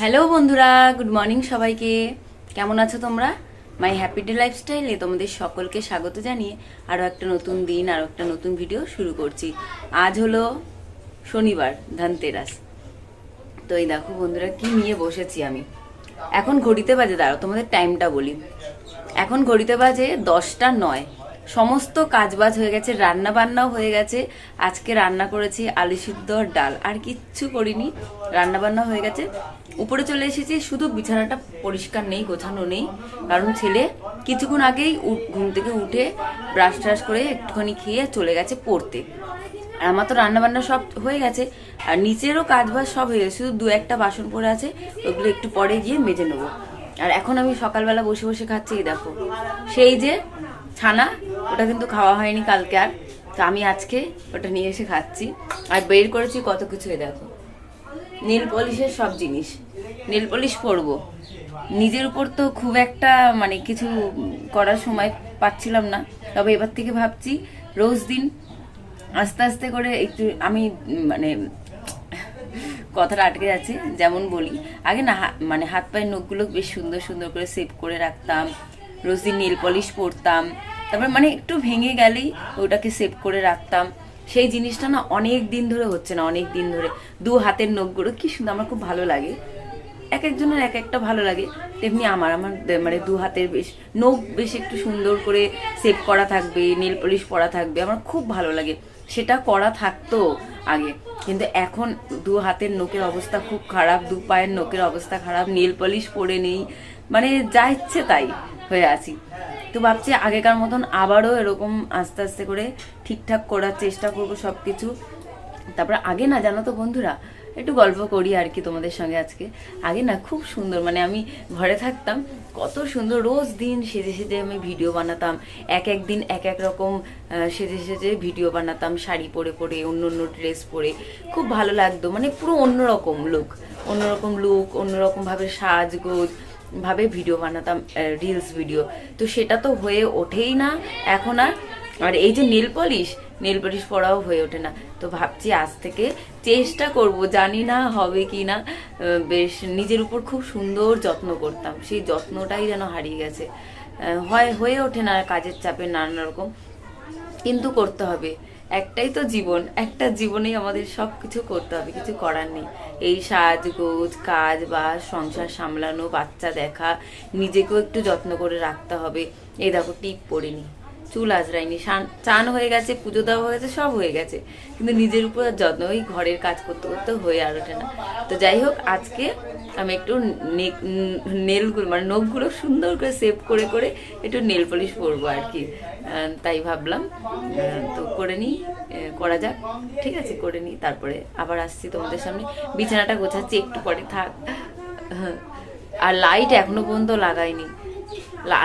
Hello বন্ধুরা, good morning সবাইকে। কেমন আছো তোমরা? মাই হ্যাপি ডে লাইফস্টাইলে তোমাদের সকলকে স্বাগত জানিয়ে আরও একটা নতুন দিন আরও একটা নতুন ভিডিও শুরু করছি। আজ হলো শনিবার, ধনতেরাস। তো এই দেখো বন্ধুরা, কি নিয়ে বসেছি আমি। এখন ঘড়িতে বাজে, দাঁড়াও তোমাদের টাইমটা বলি। এখন ঘড়িতে বাজে দশটা নয়। সমস্ত কাজবাজ হয়ে গেছে রান্না বান্নাও হয়ে গেছে। আজকে রান্না করেছি আলু সিদ্ধ ডাল। আর কিচ্ছু করিনি রান্না বান্না হয়ে গেছে। উপরে চলে এসেছি, শুধু বিছানাটা পরিষ্কার নেই, গোছানো নেই। কারণ ছেলে কিছুক্ষণ আগেই ঘুম থেকে উঠে ব্রাশ ট্রাশ করে একটুখানি খেয়ে চলে গেছে পড়তে। আর আমার তো রান্না বান্না সব হয়ে গেছে, আর নিচেরও কাজ বাজ সব হয়ে গেছে, শুধু দু একটা বাসন পড়ে আছে, ওগুলো একটু পরে গিয়ে মেজে নেব। আর এখন আমি সকালবেলা বসে বসে খাচ্ছি, এই দেখো। সেই যে ছানা, ওটা কিন্তু খাওয়া হয়নি কালকে আর, তো আমি আজকে ওটা নিয়ে এসে খাচ্ছি। আর বের করেছি কত কিছু দেখো। নীল পলিশের সব জিনিস। নীল পলিশ পরবো। নিজের উপর তো খুব একটা মানে কিছু করার সময় পাচ্ছিলাম না। তবে এবার থেকে ভাবছি, রোজ দিন আস্তে আস্তে করে একটু আমি মানে কথাটা আটকে যাচ্ছে, যেমন বলি। আগে না মানে হাত পায়ের নখগুলো বেশ সুন্দর সুন্দর করে সেভ করে রাখতাম। রোজ দিন নেল পলিশ পরতাম। তারপর মানে একটু ভেঙে গেলেই ওটাকে সেভ করে রাখতাম। সেই জিনিসটা না অনেক দিন ধরে হচ্ছে না, অনেক দিন ধরে। দু হাতের নখগুলো, কি সুন্দর, আমার খুব ভালো লাগে। এক একজনের এক একটা ভালো লাগে। তেমনি আমার আমার মানে দু হাতের বেশ, নখ বেশ একটু সুন্দর করে সেভ করা থাকবে নেল পলিশ পরা থাকবে, আমার খুব ভালো লাগে। সেটা করা থাকতো আগে, কিন্তু এখন দু হাতের নখের অবস্থা খুব খারাপ, দু পায়ের নখের অবস্থা খারাপ নেল পলিশ পরে নেই মানে যা ইচ্ছে তাই হয়ে আছি। তো ভাবছি আগেকার মতন আবারও এরকম আস্তে আস্তে করে ঠিকঠাক করার চেষ্টা করব সব কিছু তারপরে আগে না, জানো তো বন্ধুরা একটু গল্প করি আর কি তোমাদের সঙ্গে আজকে। আগে না খুব সুন্দর মানে আমি ঘরে থাকতাম, কত সুন্দর রোজ দিন সেজে সেজে আমি ভিডিও বানাতাম, এক এক দিন এক এক রকম সেজে সেজে ভিডিও বানাতাম, শাড়ি পরে পরে, অন্য অন্য ড্রেস পরে। খুব ভালো লাগতো মানে পুরো অন্যরকম লুক অন্যরকম লুক অন্যরকমভাবে সাজগোজ ভাবে ভিডিও বানাতাম রিলস ভিডিও তো সেটা তো হয়ে ওঠেই না, এখন আর আর এই যে নীল পলিশ নীল পলিশ পরাও হয়ে ওঠে না। তো ভাবছি আজ থেকে চেষ্টা করব, জানি না হবে কি না বেশ নিজের উপর খুব সুন্দর যত্ন করতাম। সেই যত্নটাই যেন হারিয়ে গেছে। হয়, হয়ে ওঠে না কাজের চাপে নানান রকম। কিন্তু করতে হবে। একটাই তো জীবন, একটা জীবনেই আমাদের সব কিছু করতে হবে, কিছু করার নেই। এই সাজগোজ, কাজ বা সংসার সামলানো, বাচ্চা দেখা, নিজেকেও একটু যত্ন করে রাখতে হবে। এই দেখো টিপ পড়িনি চুল আজরাইনি চান হয়ে গেছে, পুজো দেওয়া হয়ে গেছে, সব হয়ে গেছে। কিন্তু নিজের উপর আর যত্ন, ওই ঘরের কাজ করতে করতে হয়ে আর ওঠে না। তো যাই হোক, আজকে আমি একটু নেলগুলো মানে নখগুলো সুন্দর করে সেভ করে করে একটু নেল পলিশ পরবো আর কি। তাই ভাবলাম তো করে নিই করা যাক। ঠিক আছে, করে নিই, তারপরে আবার আসছি তোমাদের সামনে। বিছানাটা গোছাচ্ছি, একটু পরে থাক। আর লাইট এখনও পর্যন্ত লাগাইনি।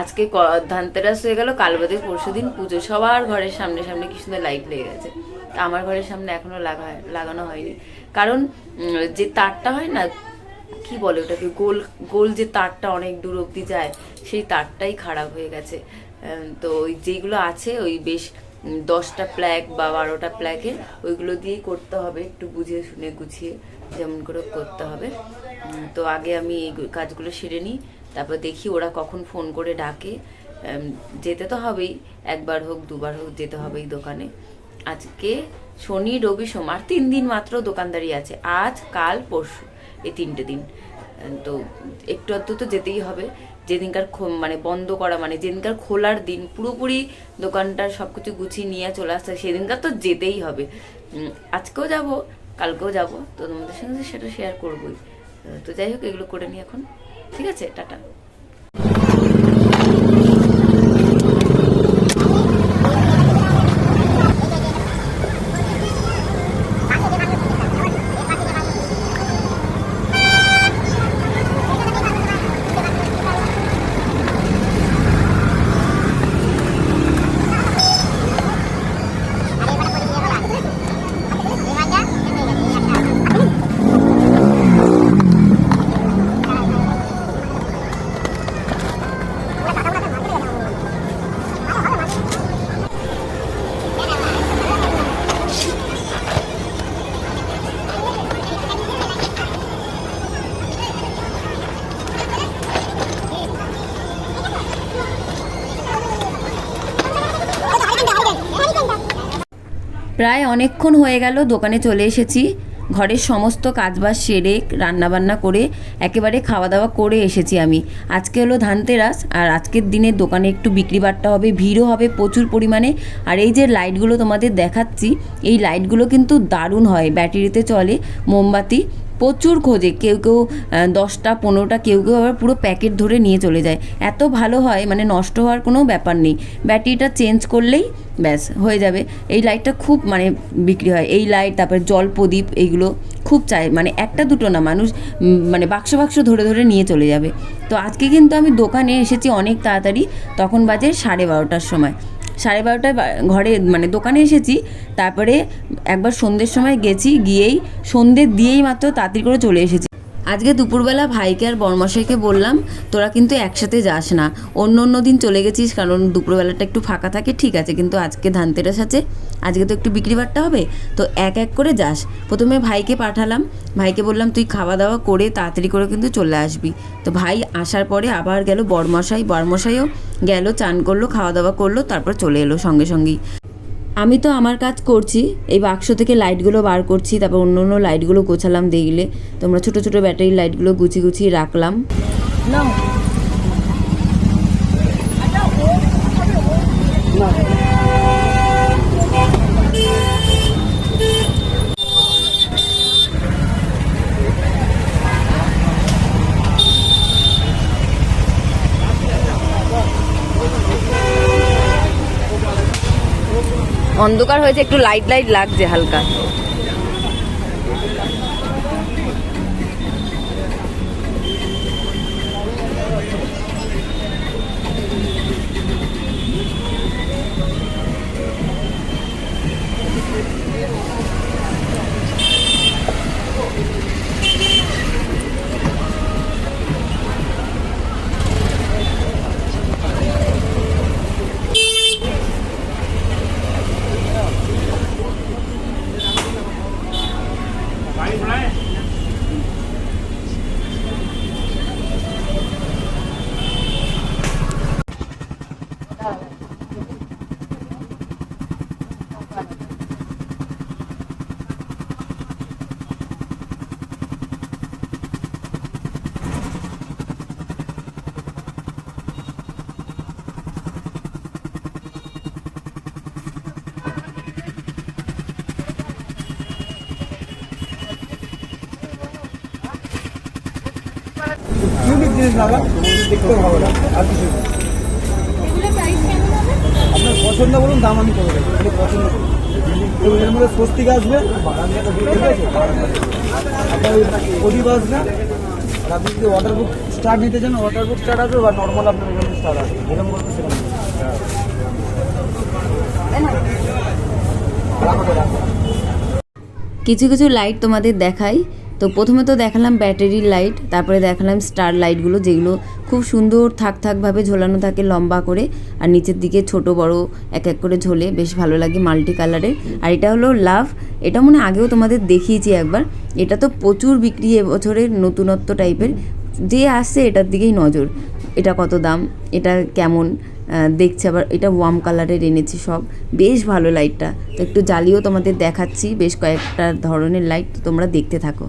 আজকে ধানতেরাস হয়ে গেল, কাল বাদে পরশু দিন পুজো। সবার ঘরের সামনে সামনে কি সুন্দর লাইট লেগে গেছে। তা আমার ঘরের সামনে এখনও লাগা লাগানো হয়নি। কারণ যে তারটা হয় না, কি বলে ওটাকে? গোল গোল যে তারটা অনেক দূর অবধি যায়, সেই তারটাই খারাপ হয়ে গেছে। তো ওই যেগুলো আছে, ওই বেশ দশটা প্ল্যাক বা বারোটা প্ল্যাগের ওইগুলো দিয়েই করতে হবে, একটু বুঝিয়ে শুনে গুছিয়ে যেমন করে করতে হবে। তো আগে আমি এই কাজগুলো সেরে নিই। তারপর দেখি ওরা কখন ফোন করে ডাকে। যেতে তো হবেই, একবার হোক, দুবার হোক, যেতে হবেই দোকানে। আজকে শনি, রবি, সোমবার, তিন দিন মাত্র দোকানদারি আছে। আজ, কাল, পরশু, এই তিনটে দিন। তো একটু আধটু তো যেতেই হবে। যেদিনকার মানে বন্ধ করা মানে যেদিনকার খোলার দিন, পুরোপুরি দোকানটার সব কিছু গুছিয়ে নিয়ে চলে আসতে সেদিনকার তো যেতেই হবে। আজকেও যাব, কালকেও যাব। তো তোমাদের সঙ্গে সেটা শেয়ার করবোই। তো যাই হোক, এগুলো করে নিই এখন। ঠিক আছে টাটা। প্রায় অনেকক্ষণ হয়ে গেল, দোকানে চলে এসেছি। ঘরের সমস্ত কাজবাজ সেরে, রান্নাবান্না করে, একেবারে খাওয়া দাওয়া করে এসেছি আমি। আজকে হলো ধানতেরাস, আর আজকের দিনে দোকানে একটু বিক্রি বাট্টা হবে, ভিড়ও হবে প্রচুর পরিমাণে। আর এই যে লাইটগুলো তোমাদের দেখাচ্ছি, এই লাইটগুলো কিন্তু দারুণ হয়, ব্যাটারিতে চলে, মোমবাতি। প্রচুর খোঁজে, কেউ কেউ দশটা, পনেরোটা, কেউ কেউ আবার পুরো প্যাকেট ধরে নিয়ে চলে যায়। এত ভালো হয় মানে নষ্ট হওয়ার কোনো ব্যাপার নেই। ব্যাটারিটা চেঞ্জ করলেই ব্যাস, হয়ে যাবে। এই লাইটটা খুব মানে বিক্রি হয়। এই লাইট, তারপরে জল প্রদীপ, এইগুলো খুব চাই। মানে একটা দুটো না, মানুষ মানে বাক্স বাক্স ধরে ধরে নিয়ে চলে যাবে। তো আজকে কিন্তু আমি দোকানে এসেছি অনেক তাড়াতাড়ি, তখন বাজে সাড়ে বারোটার সময়। সাড়ে বারোটায় ঘরে মানে দোকানে এসেছি, তারপরে একবার সন্ধ্যের সময় গেছি, গিয়েই সন্ধ্যে দিয়েই মাত্র তাড়াতাড়ি করে চলে এসেছি। আজকে দুপুরবেলা ভাইকে আর বর্মশাইকে বললাম, তোরা কিন্তু একসাথে যাস না। অন্য অন্য দিন চলে গেছিস, কারণ দুপুরবেলাটা একটু ফাঁকা থাকে, ঠিক আছে, কিন্তু আজকে ধানতেরাস আছে। আজকে তো একটু বিক্রি বাট্টা হবে, তো এক এক করে যাস। প্রথমে ভাইকে পাঠালাম, ভাইকে বললাম, তুই খাওয়া দাওয়া করে তাড়াতাড়ি করে কিন্তু চলে আসবি। তো ভাই আসার পরে আবার গেল বরমশাই বরমশাইও গেল, চান করল, খাওয়া দাওয়া করল, তারপর চলে এলো সঙ্গে সঙ্গেই। আমি তো আমার কাজ করছি, এই বাক্স থেকে লাইটগুলো বার করছি, তারপর অন্য অন্য লাইটগুলো গোছালাম দেখলে। তোমরা ছোট ছোট ব্যাটারি লাইটগুলো গুছিয়ে গুছিয়ে রাখলাম। অন্ধকার হয়েছে একটু লাইট লাইট লাগছে হালকা। জিনিস দাদা দেখতেও ভালো লাগে আর কিছু আপনার পছন্দ বলুন দাম আমি করে দেবো আপনি পছন্দ করুন এর মধ্যে স্বস্তিক আসবে ঠিক আছে আপনার ওই প্রদীপ আসবে আর আপনি যদি ওয়াটার বুক স্টার্ট নিতে চান ওয়াটার বুক স্টার্ট আসবে বা নর্মাল আপনার স্টার্ট আসবে বলবে সেরকম রাখো কিছু কিছু লাইট তোমাদের দেখাই। তো প্রথমে তো দেখালাম ব্যাটারির লাইট, তারপরে দেখালাম স্টার লাইটগুলো যেগুলো খুব সুন্দর থাক থাকভাবে ঝোলানো থাকে লম্বা করে, আর নিচের দিকে ছোট বড় এক এক করে ঝোলে, বেশ ভালো লাগে মাল্টি কালারের। আর এটা হলো লাভ, এটা মনে আগেও তোমাদের দেখিয়েছি একবার, এটা তো প্রচুর বিক্রি এবছরের নতুনত্ব টাইপের, যে আসছে এটার দিকেই নজর, এটা কত দাম, এটা কেমন দেখছে আবার, এটা ওয়ার্ম কালারের এনেছি সব, বেশ ভালো লাইটটা, তো একটু জ্বালিয়েও তোমাদের দেখাচ্ছি, বেশ কয়েকটা ধরনের লাইট তোমরা দেখতে থাকো।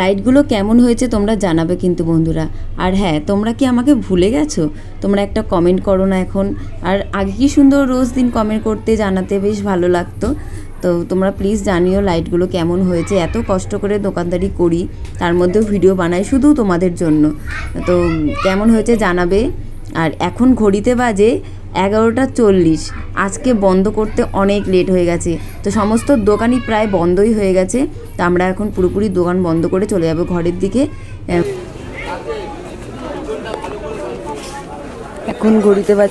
লাইটগুলো কেমন হয়েছে তোমরা জানাবে কিন্তু বন্ধুরা। আর হ্যাঁ তোমরা কি আমাকে ভুলে গেছো? তোমরা একটা কমেন্ট করো না এখন। আর আগে কি সুন্দর রোজ দিন কমেন্ট করতে, জানাতে বেশ ভালো লাগতো। তো তোমরা প্লিজ জানিও লাইটগুলো কেমন হয়েছে। এত কষ্ট করে দোকানদারি করি, তার মধ্যেও ভিডিও বানাই শুধু তোমাদের জন্য। তো কেমন হয়েছে জানাবে। আর এখন ঘড়িতে বাজে এগারোটা চল্লিশ। আজকে বন্ধ করতে অনেক লেট হয়ে গেছে। তো সমস্ত দোকানই প্রায় বন্ধই হয়ে গেছে। তো আমরা এখন পুরোপুরি দোকান বন্ধ করে চলে যাব ঘরের দিকে। এখন ঘড়িতে বাজ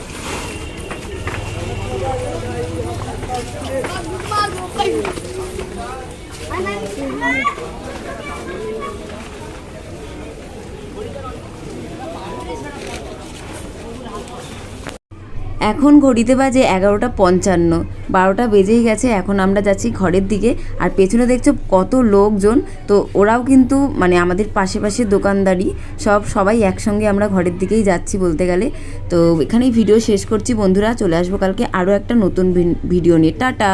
এখন ঘড়িতে বাজে এগারোটা পঞ্চান্ন। বারোটা বেজেই গেছে, এখন আমরা যাচ্ছি ঘরের দিকে। আর পেছনে দেখছ কত লোকজন। তো ওরাও কিন্তু মানে আমাদের পাশে পাশে দোকানদারি সব সবাই একসঙ্গে আমরা ঘরের দিকেই যাচ্ছি বলতে গেলে। তো এখানেই ভিডিও শেষ করছি। বন্ধুরা, চলে আসব কালকে আরও একটা নতুন ভিডিও নিয়ে। টাটা!